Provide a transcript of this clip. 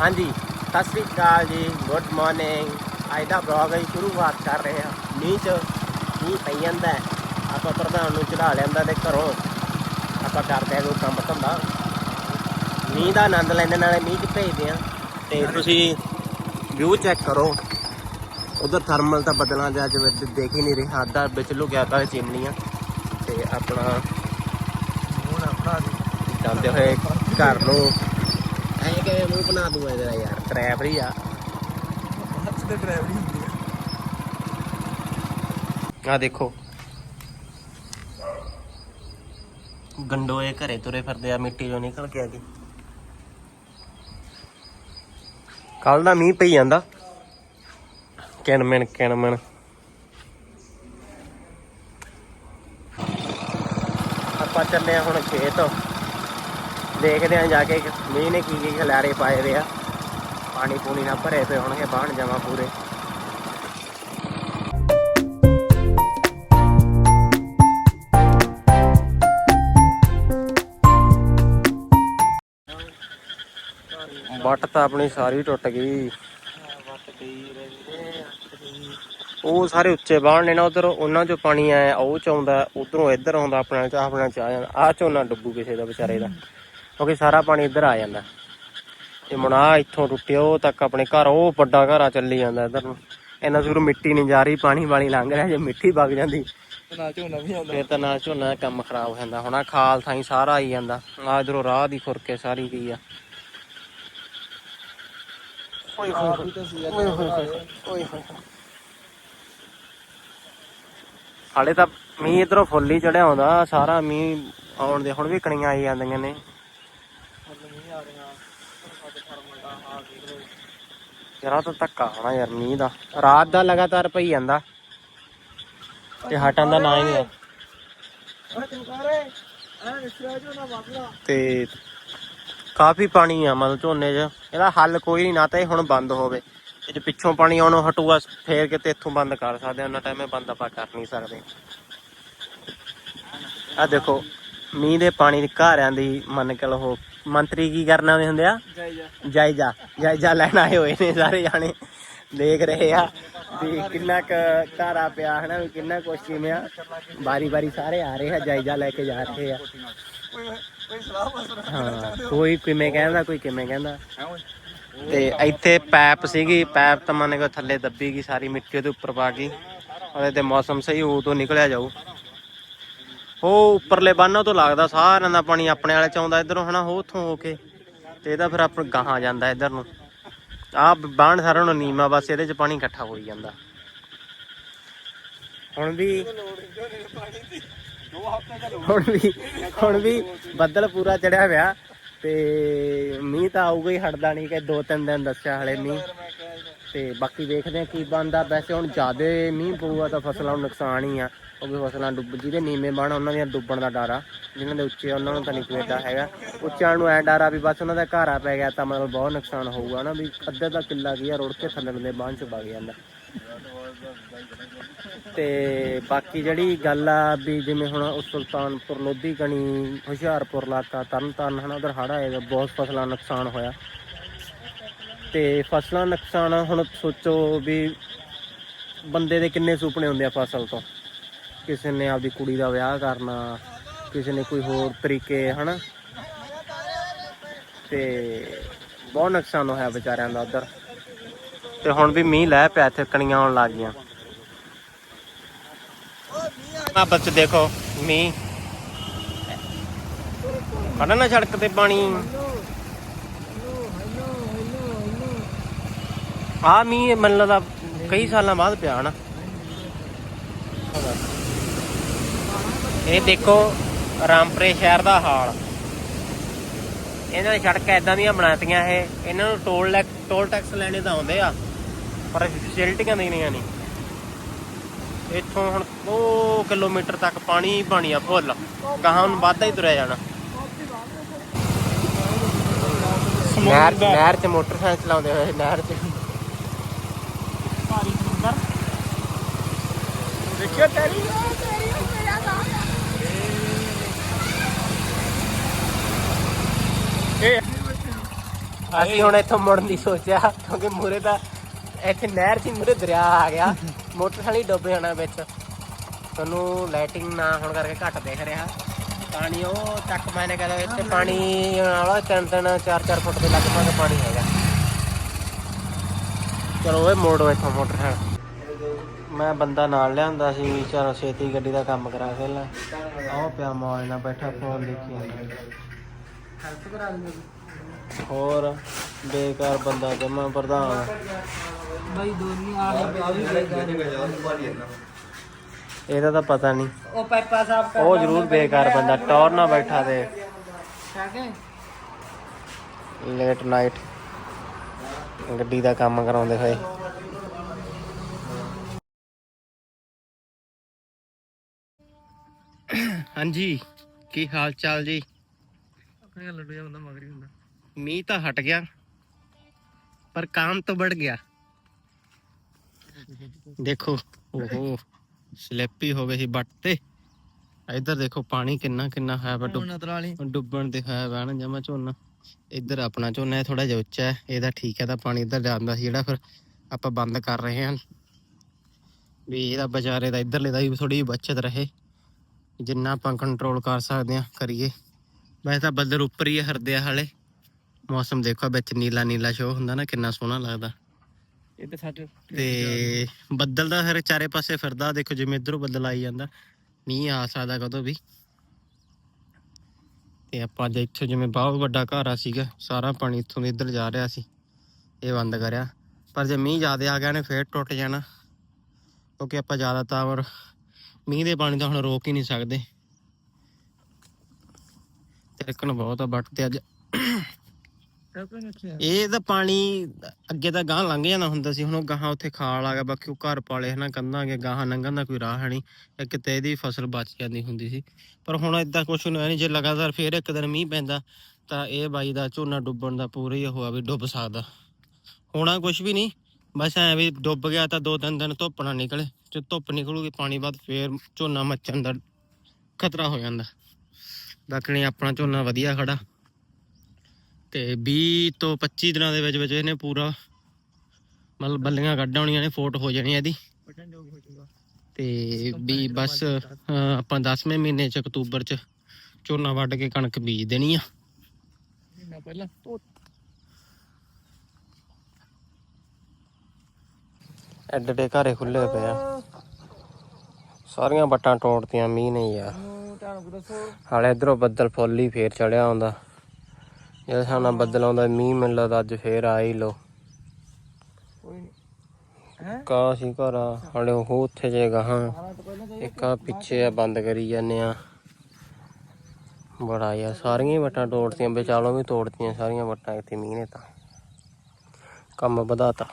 ਹਾਂਜੀ ਸਤਿ ਸ੍ਰੀ ਅਕਾਲ ਜੀ good morning. ਅੱਜ ਦਾ ਬਲੌਗ ਅਸੀਂ ਸ਼ੁਰੂਆਤ ਕਰ ਰਹੇ ਹਾਂ। ਮੀਂਹ ਚ ਮੀਂਹ ਪਈ ਜਾਂਦਾ ਹੈ। ਆਪਾਂ ਪ੍ਰਧਾਨ ਨੂੰ ਚੜਾ ਲਿਆਂਦਾ ਤੇ ਘਰੋਂ ਆਪਾਂ ਕਰਦੇ ਹਾਂ ਕੋਈ ਕੰਮ ਧੰਦਾ। ਮੀਂਹ ਦਾ ਆਨੰਦ ਲੈਣ ਨਾਲੇ ਮੀਂਹ ਚ ਭੇਜਦੇ ਆ ਤੇ ਤੁਸੀਂ ਵਿਊ ਚੈੱਕ ਕਰੋ। ਉਧਰ ਥਰਮਲ ਤਾਂ ਬਦਲਾਂ ਜਾ ਜਿਵੇਂ ਦੇ- ਦੇਖ ਹੀ ਨਹੀਂ ਰਿਹਾ। ਅੱਧਾ ਵਿੱਚ ਲੁਕਿਆ ਤਾਂ ਚਿਮਨੀਆਂ। ਤੇ ਆਪਣਾ ਹੁਣ ਆਪਣਾ ਜਾਂਦੇ ਹੋਏ ਘਰ ਨੂੰ ਐਂ ਕਿਵੇਂ ਮੂੰਹ ਬਣਾ ਦੂੰ ਇਹਦਾ ਯਾਰ ਡਰਾਈਵਰੀ ਆ ਹੱਥ ਤੇ ਡਰਾਈਵਰੀ ਹੁੰਦੀ ਹੈ ਆ। ਦੇਖੋ। ਗੰਡੋਏ ਘਰੇ ਤੁਰੇ ਫਿਰਦੇ ਆ, ਮਿੱਟੀ ਚੋਂ ਨਿਕਲ ਕੇ ਆ ਕੇ। ਕੱਲ ਦਾ ਮੀਂਹ ਪਈ ਜਾਂਦਾ। ਕਿਣਮਣ ਕਿਣਮਣ ਆਪਾਂ ਚੱਲੇ ਆ ਹੁਣ ਖੇਤ। ਦੇਖਦੇ ਆ ਜਾ ਕੇ ਮੀਂਹ ਨੇ ਕੀ ਕੀ ਖਿਲਾਰੇ ਪਾਏ ਵੇ ਆ। ਪਾਣੀ ਪੂਣੀ ਨਾਲ ਭਰੇ ਪਏ ਹੋਣਗੇ ਬਾਹਣ ਜਮਾ ਪੂਰੇ। ਵੱਟ ਤਾਂ ਆਪਣੀ ਸਾਰੀ ਟੁੱਟ ਗਈ। ਉਹ ਸਾਰੇ ਉੱਚੇ ਬਾਹਣ ਨੇ ਨਾ ਉਧਰ, ਉਹਨਾਂ ਚੋਂ ਪਾਣੀ ਆਇਆ, ਉਹ ਚ ਆਉਂਦਾ, ਉਧਰੋਂ ਇੱਧਰ ਆਉਂਦਾ, ਆਪਣੇ ਚਾਹ ਆਪਣੇ ਚਾਹ ਆ ਜਾਂਦਾ ਆ ਝੋਨਾ ਡੁੱਬੂ ਕਿਸੇ ਦਾ ਵਿਚਾਰੇ ਦਾ। ਕਿਉਂਕਿ ਸਾਰਾ ਪਾਣੀ ਇੱਧਰ ਆ ਜਾਂਦਾ। ਇਹ ਮਣਾ ਇੱਥੋਂ ਉਹ ਤੱਕ ਆਪਣੇ ਘਰ ਉਹ ਵੱਡਾ ਘਰ ਆ ਚੱਲੀ ਜਾਂਦਾ ਇੱਧਰ ਨੂੰ। ਇਹਨਾਂ ਸੁਰ ਮਿੱਟੀ ਨਹੀਂ ਜਾ ਰਹੀ ਪਾਣੀ ਵਾਲੀ ਲੰਘ ਰਿਹਾ ਜੇ ਮਿੱਟੀ ਵਗ ਜਾਂਦੀ। ਨਾ ਝੋਨਾ ਵੀ ਆਉਂਦਾ। ਫਿਰ ਤਾਂ ਨਾਲ ਝੋਨਾ ਦਾ ਕੰਮ ਖਰਾਬ ਹੋ ਜਾਂਦਾ। ਹੁਣ ਆਹ ਖਾਲ ਥਾਈ ਸਾਰਾ ਆਈ ਜਾਂਦਾ। ਆ ਇਧਰੋਂ ਰਾਹ ਦੀ ਖੁਰਕੇ ਸਾਰੀ ਗਈ ਆ। ਓਏ ਹੋਏ ਆਪ ਹੀ ਤਾਂ ਸੀ ਓਏ ਹੋਏ ਹੋਏ ਓਏ ਹੋਏ ਹਾਲੇ ਤਾਂ ਮੀਂਹ ਇਧਰੋਂ ਫੁੱਲ ਹੀ ਚੜਿਆ ਆਉਂਦਾ ਸਾਰਾ ਮੀਂਹ ਆਉਣ ਦੇ ਹੁਣ ਵੀ ਕਣੀਆਂ ਆਈ ਜਾਂਦੀਆਂ ਨੇ ਨਹੀਂ ਆ ਰਿਹਾ ਸਾਡੇ ਫਰਮ ਦਾ ਹਾਲ ਦੇਖ ਲਓ ਯਾਰ ਤਾਂ ਧੱਕਾ ਹੋਣਾ ਯਾਰ, ਮੀਂਹ ਦਾ। ਰਾਤ ਦਾ ਲਗਾਤਾਰ ਪਈ ਜਾਂਦਾ। ਤੇ ਹਟਣ ਦਾ ਨਾਂ ਹੀ ਨਹੀਂ। ਤੇ ਕਾਫੀ ਪਾਣੀ ਆ ਮਤਲਬ ਝੋਨੇ 'ਚ। ਇਹਦਾ ਹੱਲ ਕੋਈ ਨਹੀਂ, ਨਾ ਤਾਂ ਇਹ ਹੁਣ ਬੰਦ ਹੋਵੇ। ਇਹ 'ਚ ਪਿੱਛੋਂ ਪਾਣੀ ਆਉਣੋਂ ਹਟੂਗਾ, ਫੇਰ ਕਿਤੇ ਇੱਥੋਂ ਬੰਦ ਕਰ ਸਕਦੇ ਉਹਨਾਂ ਟਾਈਮ ਬੰਦ ਆਪਾਂ ਕਰ ਨਹੀਂ ਸਕਦੇ। ਆ ਦੇਖੋ, ਮੀਂਹ ਦੇ ਪਾਣੀ ਦੀ ਘਾਰਿਆਂ ਦੀ ਮੰਨ ਕੇ ਲਓ ਮੰਤਰੀ ਕੀ ਕਰਨ ਆਉਂਦੇ ਹੁੰਦੇ ਆ? ਜਾਈ ਜਾ ਜਾਇਜ਼ਾ। ਜਾਇਜ਼ਾ ਲੈਣ ਆਏ ਹੋਏ ਨੇ ਸਾਰੇ ਜਾਣੇ। ਦੇਖ ਰਹੇ ਆ ਵੀ ਕਿੰਨਾ ਕੁ ਘਾਰਾ ਪਿਆ ਹਨਾ ਵੀ ਕਿੰਨਾ ਕੁਛ ਕਿਵੇਂ ਆ। ਬਾਰੀ ਬਾਰੀ ਸਾਰੇ ਆ ਰਹੇ ਆ ਜਾਇਜ਼ਾ ਲੈ ਕੇ ਜਾ ਰਹੇ ਆ। ਹਾਂ ਕੋਈ ਕਿਵੇਂ ਕਹਿੰਦਾ ਕੋਈ ਕਿਵੇਂ ਕਹਿੰਦਾ। ਤੇ ਇੱਥੇ ਪੈਪ ਸੀਗੀ ਪੈਪ ਤਾਂ ਮੰਨ ਕੇ ਥੱਲੇ ਦੱਬੀ ਗਈ ਸਾਰੀ ਮਿੱਟੀ ਉਹਦੇ ਉੱਪਰ ਪਾ ਗਈ। ਉਹਦੇ ਤੇ ਮੌਸਮ ਸਹੀ ਹੋਊ ਤੋਂ ਨਿਕਲਿਆ ਜਾਊ। ਉਹ ਉੱਪਰਲੇ ਬੰਨਾਂ ਤੋਂ ਲੱਗਦਾ, ਸਾਰਿਆਂ ਦਾ ਪਾਣੀ ਆਪਣੇ ਵਾਲੇ ਚ ਆਉਂਦਾ ਇਧਰੋਂ, ਹਨਾ, ਉਹ ਉੱਥੋਂ ਹੋ ਕੇ। ਤੇ ਇਹਦਾ ਫਿਰ ਆਪਣ ਗਾਹਾਂ ਜਾਂਦਾ ਇਧਰ ਨੂੰ। ਆਹ ਬਾਣ ਸਾਰਿਆਂ ਨੂੰ ਨੀਮਾ ਬਸ ਇਹਦੇ ਚ ਪਾਣੀ ਇਕੱਠਾ ਹੋਈ ਜਾਂਦਾ। ਹੁਣ ਵੀ ਹੁਣ ਵੀ ਹੁਣ ਵੀ ਬੱਦਲ ਪੂਰਾ ਚੜਿਆ ਹੋਇਆ ਤੇ ਮੀਂਹ ਤਾਂ ਆਊਗਾ ਹੀ, ਹਟਦਾ ਨਹੀਂ ਕਿ ਦੋ ਤਿੰਨ ਦਿਨ ਦੱਸਿਆ ਹਲੇ ਮੀਂਹ। ਤੇ ਬਾਕੀ ਦੇਖਦੇ ਆ ਕੀ ਬਣਦਾ। ਵੈਸੇ ਹੁਣ ਜ਼ਿਆਦੇ ਮੀਂਹ ਪਊਗਾ ਤਾਂ ਫਸਲਾਂ ਨੂੰ ਨੁਕਸਾਨ ਹੀ ਆ। ਉਹ ਵੀ ਫਸਲਾਂ ਡੁੱਬ ਜਿਹਦੇ ਨੀਵੇਂ ਬਣ ਉਹਨਾਂ ਦੀਆਂ ਡੁੱਬਣ ਦਾ ਡਰ ਆ। ਜਿਨ੍ਹਾਂ ਦੇ ਉੱਚੇ ਉਹਨਾਂ ਨੂੰ ਤਾਂ ਨਹੀਂ ਕੋਈ ਏਡਾ ਹੈਗਾ। ਉੱਚਿਆਂ ਨੂੰ ਐ ਡਰ ਆ ਵੀ ਬਸ ਉਹਨਾਂ ਦਾ ਘਾਰਾ ਪੈ ਗਿਆ ਤਾਂ ਮਤਲਬ ਬਹੁਤ ਨੁਕਸਾਨ ਹੋਊਗਾ ਨਾ ਵੀ ਅੱਧੇ ਦਾ ਕਿੱਲਾ ਕੀ ਆ, ਰੁੜ ਕੇ ਥੱਲੇ ਦੇ ਬਾਂਹ ਚ ਵਗ ਜਾਂਦਾ। ਤੇ ਬਾਕੀ ਜਿਹੜੀ ਗੱਲ ਆ ਵੀ ਜਿਵੇਂ ਹੁਣ ਉਹ ਸੁਲਤਾਨਪੁਰ, ਲੋਧੀ ਕਣੀ, ਹੁਸ਼ਿਆਰਪੁਰ ਇਲਾਕਾ, ਤਰਨਤਾਰਨ, ਹਨਾ, ਉਧਰ ਹੜਾ ਆਏਗਾ ਬਹੁਤ ਫਸਲਾਂ ਦਾ ਨੁਕਸਾਨ ਹੋਇਆ। ਤੇ ਫਸਲਾਂ ਦਾ ਨੁਕਸਾਨ ਹੁਣ ਸੋਚੋ ਵੀ ਬੰਦੇ ਦੇ ਕਿੰਨੇ ਸੁਪਨੇ ਹੁੰਦੇ ਆ ਫਸਲ ਤੋਂ। ਕਿਸੇ ਨੇ ਆਪਦੀ ਕੁੜੀ ਦਾ ਵਿਆਹ ਕਰਨਾ, ਕਿਸੇ ਨੇ ਕੋਈ ਹੋਰ ਤਰੀਕੇ, ਹਨਾ? ਤੇ ਬਹੁਤ ਨੁਕਸਾਨ ਹੋਇਆ ਵਿਚਾਰਿਆਂ ਦਾ ਉਧਰ। ਤੇ ਹੁਣ ਵੀ ਮੀਂਹ ਲੈ ਪਿਆ ਇੱਥੇ, ਕਣੀਆਂ ਆਉਣ ਲੱਗ ਗਈਆਂ। ਆ ਬੱਚ ਦੇਖੋ, ਮੀਂਹ। ਖੜਾ ਨਾ ਸੜਕ ਤੇ ਪਾਣੀ। ਆ ਮੀਂਹ ਮੈਨੂੰ ਲੱਗਦਾ ਕਈ ਸਾਲਾਂ ਬਾਅਦ ਪਿਆ ਨਾ ਇਹ ਦੇਖੋ ਰਾਮਪੁਰੇ ਸ਼ਹਿਰ ਦਾ ਹਾਲ। ਇਹਨਾਂ ਨੇ ਸੜਕਾਂ ਇਦਾਂ ਦੀਆਂ ਬਣਾਤੀਆਂ ਇਹ। ਇਹਨਾਂ ਨੂੰ ਟੋਲ ਟੋਲ ਟੈਕਸ ਲੈਣੇ ਤਾਂ ਆਉਂਦੇ ਆ ਪਰ ਫੈਸਿਲਿਟੀਆਂ ਦੇਣੀਆਂ ਨਹੀਂ ਇੱਥੋਂ ਹੁਣ 2 ਕਿਲੋਮੀਟਰ ਤੱਕ ਪਾਣੀ ਪਾਣੀ ਆ ਫੁੱਲ। ਗਾਹਾਂ ਨੂੰ ਵੱਧਦਾ ਹੀ ਤੁਰਿਆ ਜਾਣਾ। ਨਹਿਰ ਨਹਿਰ 'ਚ ਮੋਟਰਸਾਈਕਲ ਚਲਾਉਂਦੇ ਹੋਏ ਨਹਿਰ 'ਚ। ਭਾਰੀ ਸਮੁੰਦਰ। ਤੇਰੀ ਇਹ ਅਸੀਂ ਹੁਣ ਇੱਥੋਂ ਮੁੜਨ ਦੀ ਸੋਚਿਆ, ਕਿਉਂਕਿ ਮੂਰੇ ਦਾ ਇੱਥੇ ਨਹਿਰ ਸੀ ਮੂਰੇ ਦਰਿਆ ਆ ਗਿਆ। ਮੋਟਰਸਾਈਕਲ ਹੀ ਜਾਣਾ ਵਿੱਚ। ਤੁਹਾਨੂੰ ਲਾਈਟਿੰਗ ਨਾ ਹੋਣ ਕਰਕੇ ਘੱਟ ਦਿਖ ਰਿਹਾ। ਪਾਣੀ ਉਹ ਚੱਕ ਮੈਨੇ ਕਹਿੰਦਾ ਇੱਥੇ ਪਾਣੀ ਵਾਲਾ ਤਿੰਨ ਤਿੰਨ, ਚਾਰ ਚਾਰ ਫੁੱਟ ਦੇ ਲਗਭਗ ਪਾਣੀ ਹੈਗਾ। ਚਲੋ ਓਏ, ਮੋੜੋ ਇੱਥੋਂ ਮੋਟਰਸਾਈਕਲ। ਮੈਂ ਬੰਦਾ ਨਾਲ ਲਿਆਂਦਾ ਸੀ ਵੀ ਚਲ ਛੇਤੀ ਗੱਡੀ ਦਾ ਕੰਮ ਕਰਾ ਕੇ ਲੈ। ਆਹ ਪਿਆ ਮੌਜ ਨਾਲ ਬੈਠਾ ਫੋਨ ਦੇਖੀ ਜਾਂਦਾ। ਹੈਲਪ ਕਰਾ ਦਿੰਦੇ ਹੋਰ ਬੇਕਾਰ ਬੰਦਾ ਜਮਾ ਪ੍ਰਧਾਨ। ਬਾਈ ਦੋਨੀ ਆ ਵੀ ਇਹਦਾ ਤਾਂ ਪਤਾ ਨਹੀਂ। ਉਹ ਪੈਪਾ ਕਰ ਉਹ ਜ਼ਰੂਰ ਬੇਕਾਰ ਬੰਦਾ ਟੌਰ ਨਾ ਬੈਠਾ ਕੇ ਲੇਟ ਨਾਈਟ। ਗੱਡੀ ਦਾ ਕੰਮ ਕਰਾਉਂਦੇ ਹੋਏ। ਹਾਂਜੀ ਕੀ ਹਾਲ ਚਾਲ ਜੀ? ਆਪਣੇ ਲੱਡੂ ਜਿਹਾ ਬੰਦਾ ਮਗਰੀ ਹੁੰਦਾ। ਮੀਂਹ ਤਾਂ ਹਟ ਗਿਆ ਪਰ ਕੰਮ ਤਾਂ बढ़ ਗਿਆ। ਦੇਖੋ ਓਹੋ ਸਲਿੱਪੀ ਹੋ ਗਈ ਸੀ ਬੱਟ ਤੇ। ਇੱਧਰ ਦੇਖੋ ਪਾਣੀ ਕਿੰਨਾ ਕਿੰਨਾ ਹੈ ਨਤਰਾਲੀ ਡੁੱਬਣ ਤੇ ਹੈ ਵਾ ਨਾ ਜਮਾ ਝੋਨਾ। ਇੱਧਰ ਆਪਣਾ ਝੋਨਾ ਥੋੜਾ ਜਿਹਾ ਉੱਚਾ ਹੈ ਇਹਦਾ ਠੀਕ ਹੈ ਤਾਂ ਪਾਣੀ ਇੱਧਰ ਜਾਂਦਾ ਸੀ ਜਿਹੜਾ ਫਿਰ ਆਪਾਂ ਬੰਦ ਕਰ ਰਹੇ ਹਾਂ। ਵੀ ਇਹਦਾ ਵਿਚਾਰੇ ਦਾ ਇੱਧਰਲੇ ਦਾ ਵੀ ਥੋੜੀ ਬਚਤ ਰਹੇ। ਜਿੰਨਾ ਆਪਾਂ ਕੰਟਰੋਲ ਕਰ ਸਕਦੇ ਹਾਂ ਕਰੀਏ। ਵੈਸੇ ਤਾਂ ਬੱਦਲ ਉੱਪਰ ਹੀ ਹਰਦੇ ਆ ਹਾਲੇ ਮੌਸਮ ਦੇਖੋ ਵਿੱਚ ਨੀਲਾ ਨੀਲਾ ਸ਼ੋ ਹੁੰਦਾ ਨਾ ਕਿੰਨਾ ਸੋਹਣਾ ਲੱਗਦਾ। ਇੱਧਰ ਸਾਡੇ ਤੇ ਬੱਦਲ ਦਾ ਹਰ ਚਾਰੇ ਪਾਸੇ ਫਿਰਦਾ ਦੇਖੋ ਜਿਵੇਂ ਇਧਰੋਂ ਬੱਦਲ ਆਈ ਜਾਂਦਾ। ਮੀਂਹ ਆ ਸਕਦਾ ਕਦੋਂ ਵੀ। ਤੇ ਆਪਾਂ ਅੱਜ ਇੱਥੇ ਜਿਵੇਂ ਬਹੁਤ ਵੱਡਾ ਘਰ ਆ ਸੀਗਾ ਸਾਰਾ ਪਾਣੀ ਇੱਥੋਂ ਦੇ ਇੱਧਰ ਜਾ ਰਿਹਾ ਸੀ। ਇਹ ਬੰਦ ਕਰਿਆ। ਪਰ ਜੇ ਮੀਂਹ ਜ਼ਿਆਦਾ ਆ ਗਿਆ ਨੇ ਫੇਰ ਟੁੱਟ ਜਾਣਾ। ਕਿਉਂਕਿ ਆਪਾਂ ਜ਼ਿਆਦਾਤਰ ਮੀਂਹ ਦੇ ਪਾਣੀ ਤਾਂ ਹੁਣ ਰੋਕ ਹੀ ਨਹੀਂ ਸਕਦੇ। ਤਿਰਕਣ ਬਹੁਤ ਆ ਬੱਟ ਤੇ ਅੱਜ ਇਹ ਤਾਂ ਪਾਣੀ ਅੱਗੇ ਤਾਂ ਗਾਂ ਲੰਘ ਜਾਣਾ ਹੁੰਦਾ ਸੀ ਹੁਣ ਉਹ ਗਾਹਾਂ ਉੱਥੇ ਖਾਲ ਆ ਗਿਆ ਬਾਕੀ ਉਹ ਘਰ ਪਾਲੇ ਹਨਾ ਕੰਧਾਂ ਅੱਗੇ ਗਾਹਾਂ ਲੰਘਣ ਦਾ ਕੋਈ ਰਾਹ ਹੈ ਨਹੀਂ ਕਿਤੇ ਇਹਦੀ ਫਸਲ ਬਚ ਜਾਂਦੀ ਹੁੰਦੀ ਸੀ। ਪਰ ਹੁਣ ਇਦਾਂ ਕੁਝ ਨਹੀਂ ਜੇ ਲਗਾਤਾਰ ਫੇਰ ਇੱਕ ਦਿਨ ਮੀਂਹ ਪੈਂਦਾ ਤਾਂ ਇਹ ਬਾਈ ਦਾ ਝੋਨਾ ਡੁੱਬਣ ਦਾ ਪੂਰਾ ਹੀ ਹੋਆ ਵੀ ਡੁੱਬ ਸਕਦਾ। ਹੋਣਾ ਕੁਝ ਵੀ ਨਹੀਂ ਬਸ ਐ ਵੀ ਡੁੱਬ ਗਿਆ ਤਾਂ ਦੋ ਤਿੰਨ ਦਿਨ ਧੁੱਪ ਨਾ ਨਿਕਲੇ ਜੇ ਧੁੱਪ ਨਿਕਲੂਗੀ ਪਾਣੀ ਬਾਅਦ ਫੇਰ ਝੋਨਾ ਮੱਚਣ ਦਾ ਖਤਰਾ ਹੋ ਜਾਂਦਾ। ਬਾਕੀ ਨਹੀਂ ਆਪਣਾ ਝੋਨਾ ਵਧੀਆ ਖੜਾ। ਤੇ 20 ਤੋਂ 25 ਦਿਨਾਂ ਦੇ ਵਿੱਚ ਵਿੱਚ ਇਹਨੇ ਪੂਰਾ ਮਤਲਬ ਬੱਲੀਆਂ ਕੱਢ ਆਉਣੀਆਂ ਨੇ ਫੋਟ ਹੋ ਜਾਣੀ ਇਹਦੀ। ਪਟਨ ਜੋਗ ਹੋ ਜਾਊਗਾ ਤੇ ਵੀ ਬਸ ਆਪਾਂ 10ਵੇਂ ਮਹੀਨੇ ਚ ਅਕਤੂਬਰ ਚ ਝੋਨਾ ਵੱਢ ਕੇ ਕਣਕ ਬੀਜ ਦੇਣੀ ਆ। ਮਹੀਨਾ ਪਹਿਲਾਂ। ਐਡੇ ਐਡੇ ਘਰੇ ਖੁੱਲੇ ਪਏ ਆ। ਸਾਰੀਆਂ ਬੱਟਾਂ ਟੋੜਤੀਆਂ ਮੀਂਹ ਨੇ ਯਾਰ ਹਾਲੇ ਇਧਰੋਂ ਬੱਦਲ ਫੁੱਲ ਹੀ ਫੇਰ ਚੜਿਆ ਆਉਂਦਾ ਜੇ ਸਾਨਾ ਬੱਦਲ ਆਉਂਦਾ ਮੀਂਹ ਮੈਨੂੰ ਲੱਗਦਾ ਅੱਜ ਫੇਰ ਆ ਹੀ ਲੋ ਨਹੀਂ ਹੈ? ਘਰ ਆ ਹਾਲੇ ਉਹ ਉੱਥੇ ਜੇ ਗਾਹਾਂ। ਹਾਲਾਂ ਤੋਂ ਪਹਿਲਾਂ ਇੱਕ ਆ ਪਿੱਛੇ ਆ ਬੰਦ ਕਰੀ ਜਾਂਦੇ ਆ। ਬੜਾ ਯਾਰ ਸਾਰੀਆਂ ਹੀ ਵੱਟਾਂ ਤੋੜਤੀਆਂ ਵਿਚਾਲੋਂ ਵੀ ਤੋੜਤੀਆਂ ਸਾਰੀਆਂ ਵੱਟਾਂ ਇੱਥੇ ਮੀਂਹ ਨੇ ਤਾਂ। ਕੰਮ ਵਧਾਤਾ।